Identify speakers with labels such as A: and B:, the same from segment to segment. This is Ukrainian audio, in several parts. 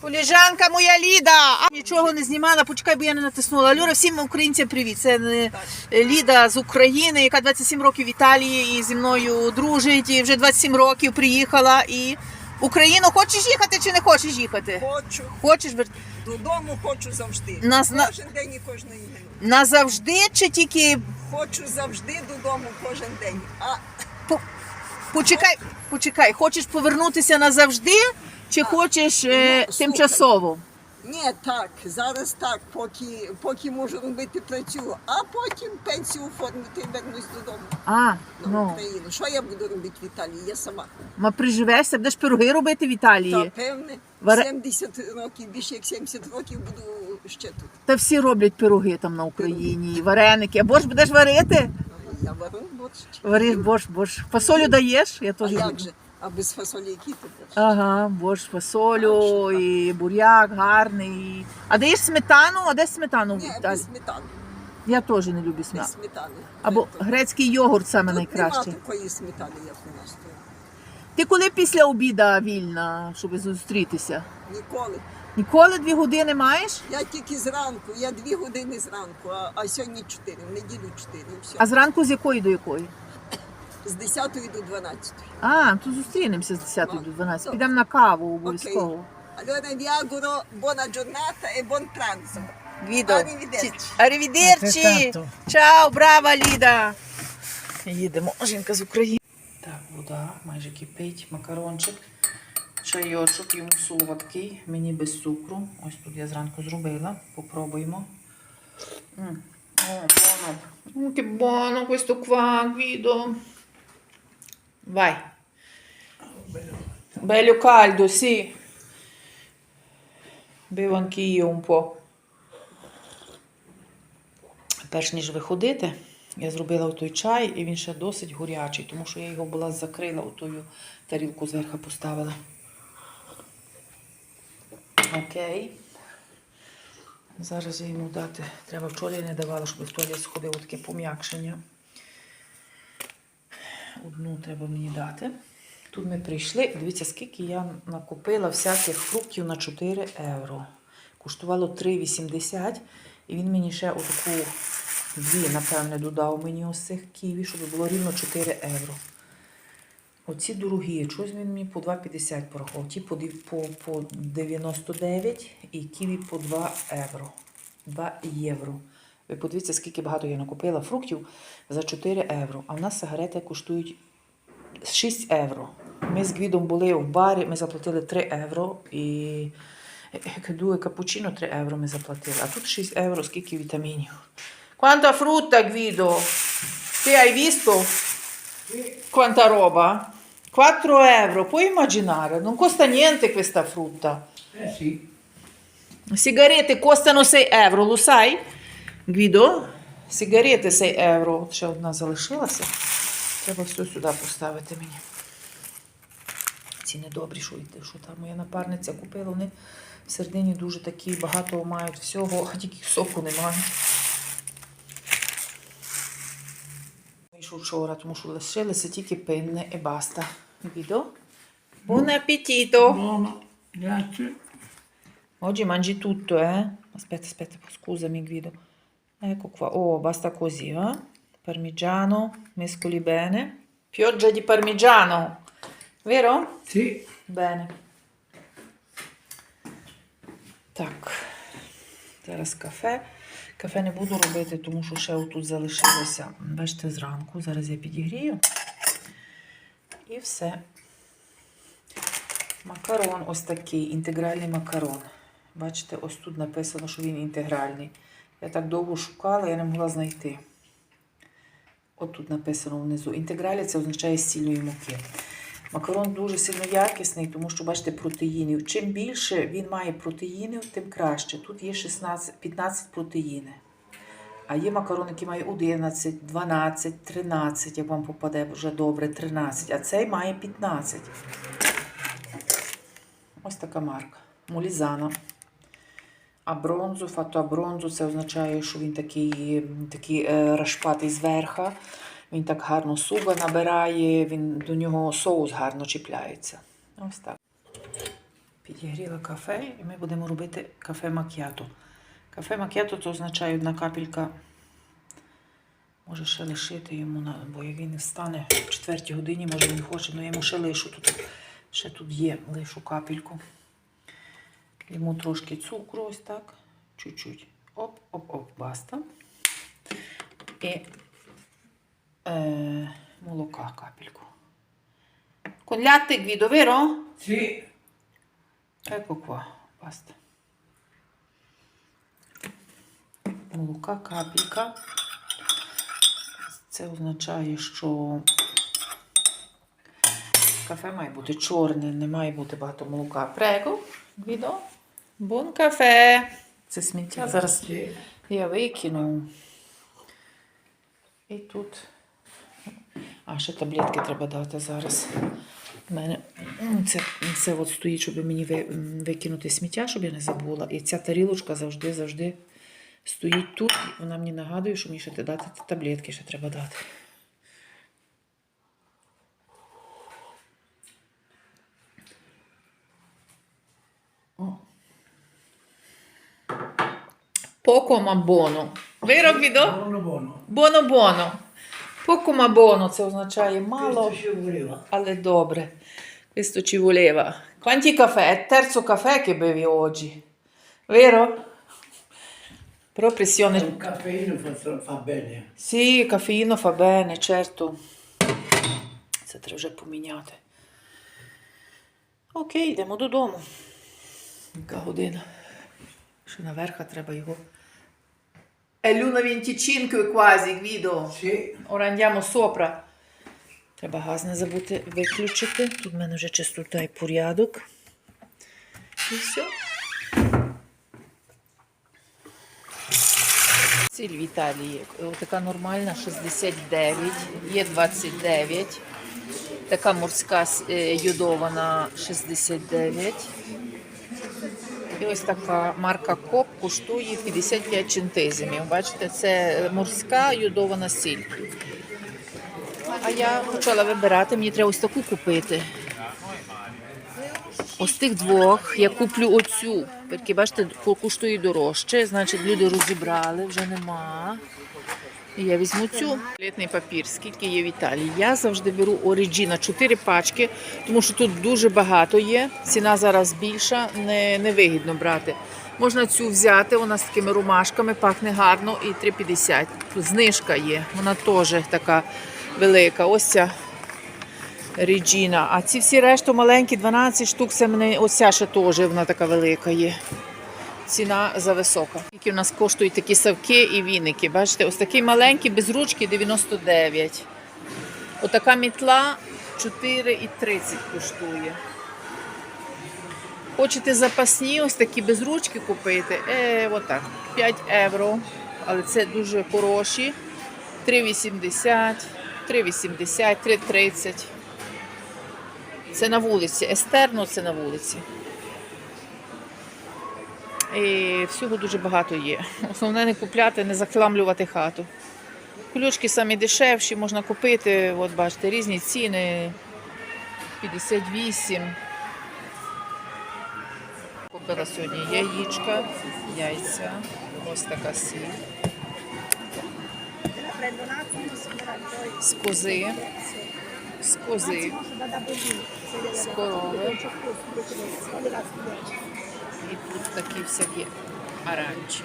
A: Коліжанка моя Ліда. Нічого не знімала, почекай, бо я не натиснула. Альора, всім українцям привіт. Це е, Ліда з України, яка 27 років в Італії і зі мною дружить. І вже 27 років приїхала. І в Україну хочеш їхати чи не хочеш їхати?
B: Хочу,
A: Хочеш вер-
B: додому хочу завжди.
A: Нас на-
B: Кожен день і кожної минути.
A: назавжди чи тільки
B: Хочу завжди додому кожен день. А
A: по- почекай, почекай, хочеш повернутися назавжди, чи хочеш е,
B: Ну, слухай.
A: тимчасово?
B: ні, так, зараз так, поки, поки можу робити працюю, а потім пенсію оформити і вернусь додому
A: А,
B: на
A: ну,
B: Україну. Що я буду робити в Італії? Я сама.
A: ма приживешся, будеш пироги робити в Італії.
B: Та певне,
A: Варе-
B: 70 років, більше як 70 років буду ще тут.
A: Та всі роблять пироги там на Україні, і вареники. А борщ будеш варити?
B: Я варю борщ.
A: Вариш борщ, борщ. Фасолю даєш? Я
B: А
A: теж
B: як
A: люблю.
B: же? А без фасолі то борщ?
A: Ага, борщ, фасолю, і буряк гарний. А даєш сметану? А де сметану
B: Ні, без сметани.
A: Я теж не люблю
B: Без
A: сметану.
B: сметани.
A: Або
B: Це-
A: грецький йогурт саме
B: Тут
A: найкращий.
B: Нема такої сметани, як у нас тут.
A: Ти коли після обіда вільна, щоб зустрітися?
B: Ніколи.
A: Ніколи дві години маєш?
B: Я тільки зранку, я дві години зранку, а, а сьогодні чотири, в неділю чотири. і все.
A: А зранку з якої до якої?
B: З 10 до 12.
A: А, то зустрінемося з 10
B: Ну,
A: до 12. Підемо на каву обов'язково.
B: Allora vi auguro buona giornata e buon pranzo. Arrivederci.
C: Альтретанто.
A: Чао, брава, Ліда. Їдемо. Жінка з України. Так, вода майже кипить, макарончик, чайочок, йому солодкий, мені без цукру. Ось тут я зранку зробила. Попробуємо. М. О, buono. Oh, che buono questo qua, Guido. Vai. Bello caldo, sì. Bevo anch'io un po'. Перш ніж виходити, я зробила той чай, і він ще досить горячий, тому що я його була закрила, отою тарілку зверху поставила. Окей. Зараз я йому дати. Треба вчора я не давала, щоб в туалет сходив таке пом'якшення. Одну треба мені дати. Тут ми прийшли. Дивіться, скільки я накупила всяких фруктів на 4 євро. Коштувало 3,80. І він мені ще отаку дві, напевне, додав мені ось цих ківі, щоб було рівно 4 євро. Оці дорогі, чогось він мені по 2,50 порахував. Ті по, по, по 99 і ківі по 2 євро. 2 євро. Ви подивіться, скільки багато я накупила фруктів за 4 євро. А в нас сигарети коштують 6 євро. Ми з Гвідом були в барі, ми заплатили 3 євро і дуе капучино 3 євро ми заплатили. А тут 6 євро, скільки вітамінів. Quanta frutta, Guido? Ti hai visto? Quanta roba? 4 euro, puoi immaginare? Non costa niente questa frutta.
C: Eh sì.
A: Sigareti costano 6 euro, lo sai? Guido? Сигарети 6 євро. От ще одна залишилася. Треба все сюди поставити мені. Ці недобрі, що, йде, що там моя напарниця купила. Вони в середині дуже такі багато мають всього, а тільки соку немає. Вийшов вчора, тому що лишилися тільки пинне і баста. Guido? Buon appetito!
C: Buono, grazie.
A: Oggi mangi tutto, eh? Aspetta, aspetta, scusami Guido. Ecco qua. Oh, basta così, eh? Parmigiano, mescoli bene. Pioggia di parmigiano, vero?
C: Sì,
A: Bene. Так. Зараз кафе. Кафе не буду робити, тому що ще отут залишилося. Бачите, зранку. Зараз я підігрію. І все. Макарон ось такий, інтегральний макарон. Бачите, ось тут написано, що він інтегральний. Я так довго шукала, я не могла знайти. От тут написано внизу. Інтегралі це означає з цільної муки. Макарон дуже сильно якісний, тому що, бачите, протеїнів. Чим більше він має протеїнів, тим краще. Тут є 16, 15 протеїни. А є макарон, який має 11, 12, 13, як вам попаде вже добре, 13. А цей має 15. Ось така марка. Молізана. А бронзу, фато бронзу, це означає, що він такий, такий е, рашпатий зверха. Він так гарно суба набирає, він, до нього соус гарно чіпляється. Ось так. Підігріла кафе і ми будемо робити кафе макіато. Кафе макіато це означає одна капелька. Може ще лишити йому, на, бо як він не встане в четвертій годині, може він хоче, але я йому ще лишу тут. Ще тут є, лишу капельку. Йому трошки цукру, ось так. Чуть-чуть. Оп, оп, оп, баста. І е, молока капельку. Con latte Guido, vero?
C: Sì.
A: Ecco qua, basta. Молока капелька. Це означає, що кафе має бути чорне, не має бути багато молока. Прего, Гвідо. Бон кафе. Це сміття. Зараз я викину. І тут. А, ще таблетки треба дати зараз. У мене це, це от стоїть, щоб мені викинути сміття, щоб я не забула. І ця тарілочка завжди, завжди стоїть тут. Вона мені нагадує, що мені ще дати таблетки, ще треба дати. Poco ma buono. Vero Guido?
C: Buono buono.
A: Buono buono. Poco ma buono, це означає мало,
C: Questo ci voleva.
A: але добре. Questo ci voleva. Quanti caffè? È il terzo caffè che bevi oggi. Vero? Però pressione...
C: Un caffeino fa, fa bene.
A: Sì, caffeino fa bene, certo. Це треба вже поміняти. Окей, йдемо додому. Яка година? Ще наверха треба його. È l'1.25 quasi, Guido.
C: Sì.
A: Ora andiamo sopra. Треба газ не забути виключити. Тут в мене вже чистота і порядок. І все. Ціль в Італії. Така нормальна 69, є 29. Така морська е, йодована 69. І ось така марка Коп коштує 55 центизмів. Бачите, це морська йодована сіль. А я почала вибирати, мені треба ось таку купити. Ось тих двох я куплю оцю. Бачите, ко- коштує дорожче. Значить, люди розібрали, вже нема. Я візьму цю. Туалетний папір, скільки є в Італії. Я завжди беру Origina 4 пачки, тому що тут дуже багато є. Ціна зараз більша, не, невигідно брати. Можна цю взяти, вона з такими ромашками, пахне гарно і 3,50. Тут знижка є, вона теж така велика. Ось ця Regina. А ці всі решту маленькі, 12 штук, це мене ось ця ще теж вона така велика є. Ціна зависока. Скільки в нас коштують такі савки і віники. Бачите, ось такий маленький, без ручки 99. Отака мітла 4,30 коштує. Хочете запасні, ось такі без ручки купити? Е, отак, 5 євро. Але це дуже хороші. 3,80, 3,80, 3,30. Це на вулиці. Естерно це на вулиці. І всього дуже багато є. Основне не купляти, не захламлювати хату. Ключки самі дешевші, можна купити, от бачите, різні ціни. 58. Купила сьогодні яєчка, яйця, ось така сіль. З кози, з кози, з корови. І тут такі всякі аранчі,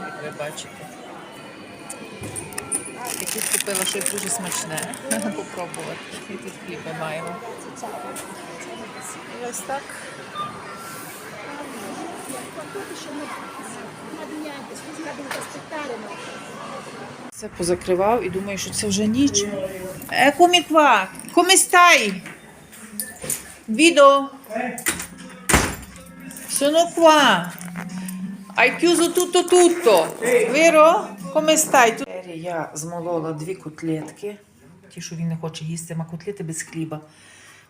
A: як ви бачите. І тут купила щось дуже смачне. Попробувати. І тут хліба маємо. Ось так. Це позакривав і думаю, що це вже ніч. Eccomi qua. Come stai? Sono qua. Hai chiuso tutto tutto, vero? Come stai? Я змолола дві котлетки. Ті, що він не хоче їсти, а котлети без хліба.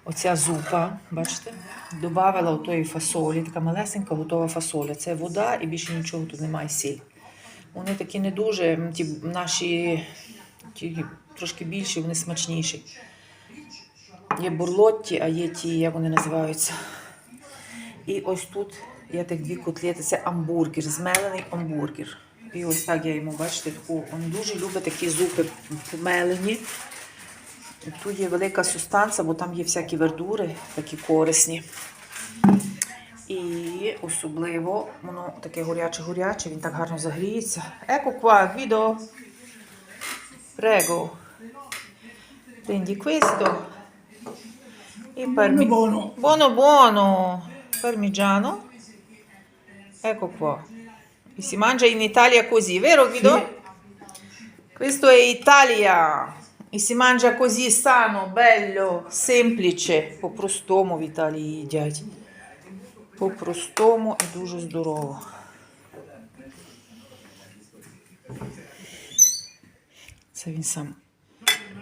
A: Оця зупа, бачите? Добавила отої фасолі, така малесенька готова фасоля. Це вода і більше нічого тут немає сіль. Вони такі не дуже, ті наші ті, трошки більші, вони смачніші. Є бурлотті, а є ті, як вони називаються. І ось тут є так дві котлети, це амбургер, змелений амбургер. І ось так я йому, бачите, таку, він дуже любить такі зупи помелені. Тут є велика сустанція, бо там є всякі вердури, такі корисні. І особливо воно таке горяче-горяче, він так гарно загріється. Еко qua, Guido. Prego. Prendi questo. E parmi...
C: buono.
A: Parmigiano. Ecco qua. E si mangia in Italia così, vero Guido? Questo è Italia. E si mangia così sano, bello, semplice. По-простому в Італії їдять. По-простому і дуже здорово. Це він сам.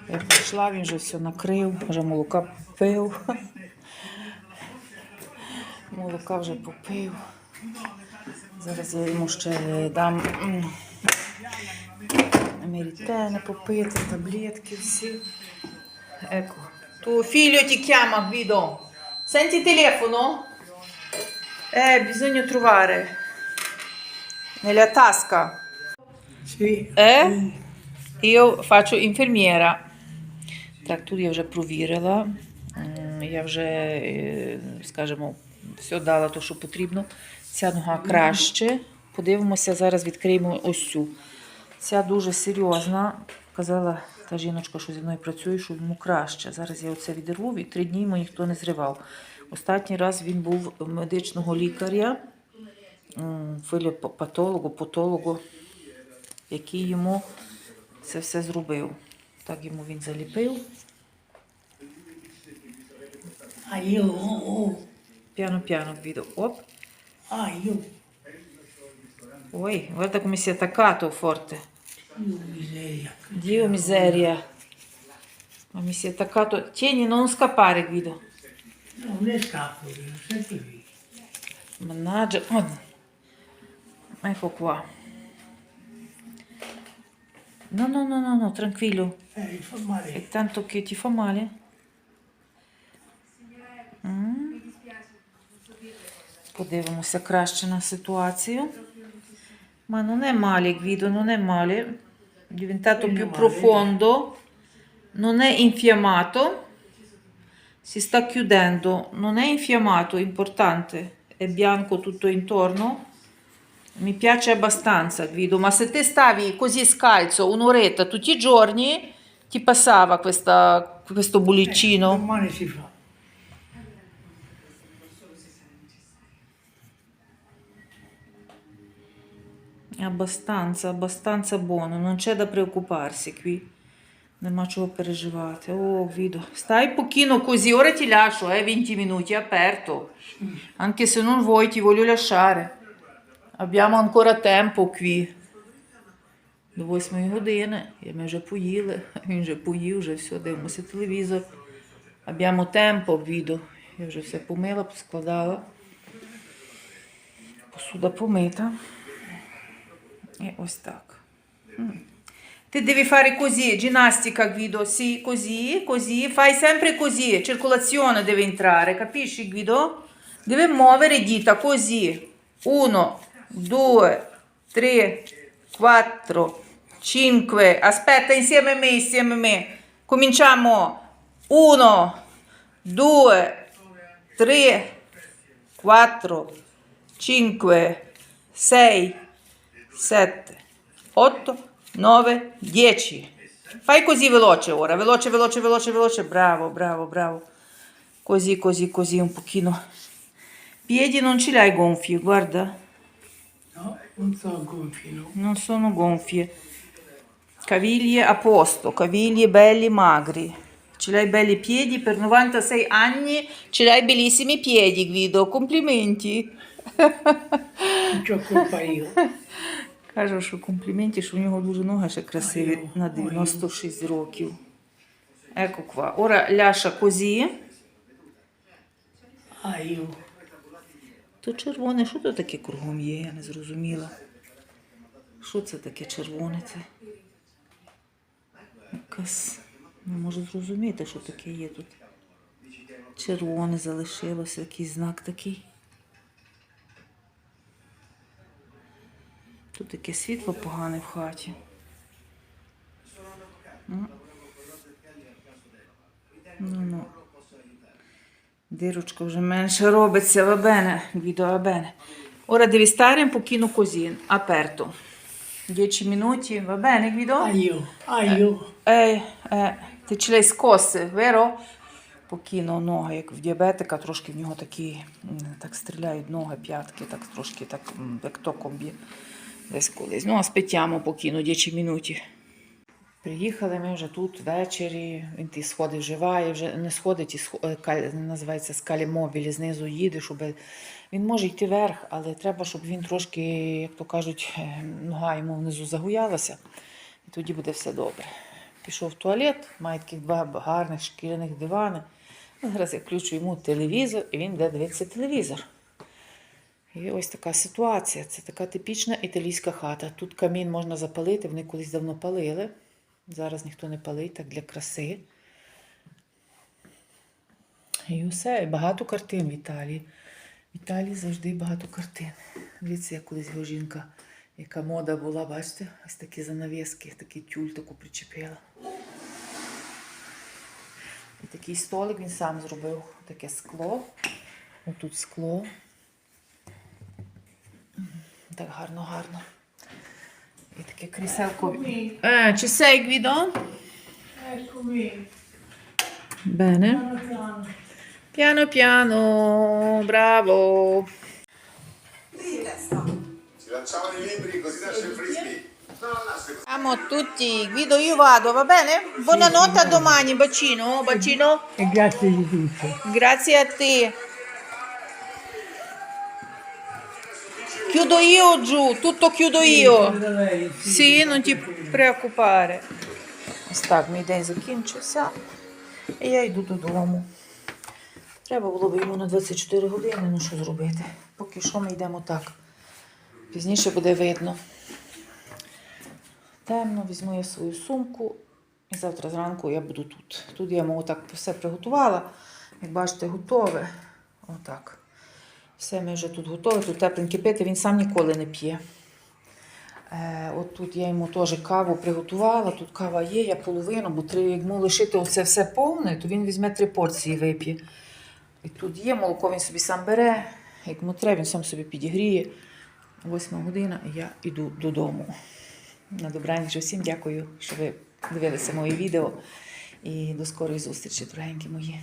A: Я прийшла, він вже все накрив, вже молока пив. Молока вже попив. Зараз я йому ще дам м, мерітени попити, таблетки всі. Ecco. Tu figlio ti chiama Guido. Senti il telefono? Eh, bisogna trovare. Nella tasca.
C: Sì.
A: Eh? Io faccio infermiera. Так, тут я вже провірила. Я вже, е, скажімо, все дала те, що потрібно. Ця нога краще. Подивимося, зараз відкриємо ось цю. Ця дуже серйозна. Казала та жіночка, що зі мною працює, що йому краще. Зараз я оце відірву, і три дні йому ніхто не зривав. Останній раз він був медичного лікаря, м, филіопатологу, потологу, який йому це все зробив. Так йому він заліпив.
C: Ah.
A: Piano piano vedo. Оп.
C: Ah, io.
A: Oi, guarda come si è attaccato forte.
C: Dio miseria.
A: Dio miseria. Ma mi si è attaccato. Tieni, non scappare, Guido.
C: Non ne scappo, io, sempre lì.
A: Mannaggia. Oh. Ecco qua. No, no, no, no, no, tranquillo.
C: Eh, mi fa male.
A: È tanto che ti fa male? Подивимося краще на ситуацію. Ma non è male, Guido, non è male. È diventato
C: Non è
A: più
C: male.
A: profondo. Non è infiammato. Si sta chiudendo. Non è infiammato, importante. È bianco tutto intorno. Mi piace abbastanza, Guido, ma se te stavi così scalzo un'oretta tutti i giorni, ti passava questa- questo bollicino?
C: Domani si fa.
A: Abbastanza, abbastanza buono, non c'è da preoccuparsi qui. Nема чого переживати. О, Guido, stai pochino così, ora ti lascio, eh, 20 minuti, aperto. Anche se non vuoi, ti voglio lasciare. Abbiamo ancora tempo qui. До 8 години. І ми вже поїли. Він вже поїв, вже все, дивимося телевізор. Abbiamo tempo, Guido. Я вже все помила, поскладала. Посуда помита. E ось так. М. Ti devi fare così, ginnastica Guido, sì, così, così, fai sempre così, circolazione deve entrare, capisci Guido? Deve muovere dita così, uno, due, tre, quattro, cinque, aspetta insieme a me, insieme a me, cominciamo, uno, due, tre, quattro, cinque, sei, 7, 8, 9, 10. Fai così veloce ora, veloce, veloce, veloce, veloce. Bravo, bravo, bravo. Così, così, così, un pochino. Piedi non ce li hai gonfi, guarda.
C: No, non so gonfi, no.
A: Non sono gonfie. Caviglie a posto, caviglie belli magri. Ce l'hai belli piedi per 96 anni, ce l'hai bellissimi piedi, Guido. Complimenti.
C: Non c'ho colpa io.
A: Каже, що компліменти, що в нього дуже ноги ще красиві на 96 років. Еко ква. Ора ляша козі.
C: Io.
A: То червоне, що то таке кругом є, я не зрозуміла. Що це таке червоне? Це? Якась. Не можу зрозуміти, що таке є тут. Червоне залишилося, якийсь знак такий. Тут таке світло погане в хаті. Ну, ну. Дирочка вже менше робиться, bene, Guido, va bene. Ora devi stare un pochino così, aperto. 10 minuti, va bene Guido?
C: Ah, io, ah, io.
A: Ей, е, ти чи лей скоси, веро? Покіно ноги, як в діабетика, трошки в нього такі, так стріляють ноги, п'ятки, так трошки так, як током б'є десь колись. Ну, аспетямо покіно 10 минуті. Приїхали ми вже тут ввечері, він ті сходи вживає, вже не сходить, і схо- е, називається скалі мобілі, знизу їде, щоб він може йти вверх, але треба, щоб він трошки, як то кажуть, е, нога йому внизу загуялася, і тоді буде все добре. Пішов в туалет, має таких два гарних шкіряних дивани. Зараз я включу йому телевізор, і він буде дивитися телевізор. І ось така ситуація. Це така типічна італійська хата. Тут камін можна запалити, вони колись давно палили. Зараз ніхто не палить, так для краси. І усе. І багато картин в Італії. В Італії завжди багато картин. Дивіться, як колись його жінка, яка мода була, бачите, ось такі занавіски, такий тюль таку причепила. І такий столик він сам зробив, таке скло. Отут скло. Так гарно, гарно. І таке кріселко. Е, чи sei Guido?
C: Eccomi.
A: Bene.
C: Piano piano.
A: Piano piano, bravo.
D: Si lanciavano i libri così nasce il frisbee. No, no, nasce così.
A: Siamo tutti. Guido, io vado, va bene? Buonanotte a domani, bacino, bacino.
C: E grazie di tutto.
A: Grazie a te. Chiudo io giù, tutto chiudo io.
C: Sì.
A: Sì, non ti preoccupare. Ось так, мій день закінчився. І я йду додому. Треба було б йому на 24 години, ну що зробити. Поки що ми йдемо так. Пізніше буде видно. Темно, візьму я свою сумку. І завтра зранку я буду тут. Тут я йому так все приготувала. Як бачите, готове. Отак. Все ми вже тут готові, тут тепленьке пити, він сам ніколи не п'є. Е, от тут я йому теж каву приготувала, тут кава є, я половину, бо три, як лишити оце все повне, то він візьме три порції вип'є. І тут є молоко, він собі сам бере, як йому треба, він сам собі підігріє. Восьма година, і я йду додому. На добраніч усім дякую, що ви дивилися моє відео. І до скорої зустрічі, дорогенькі мої.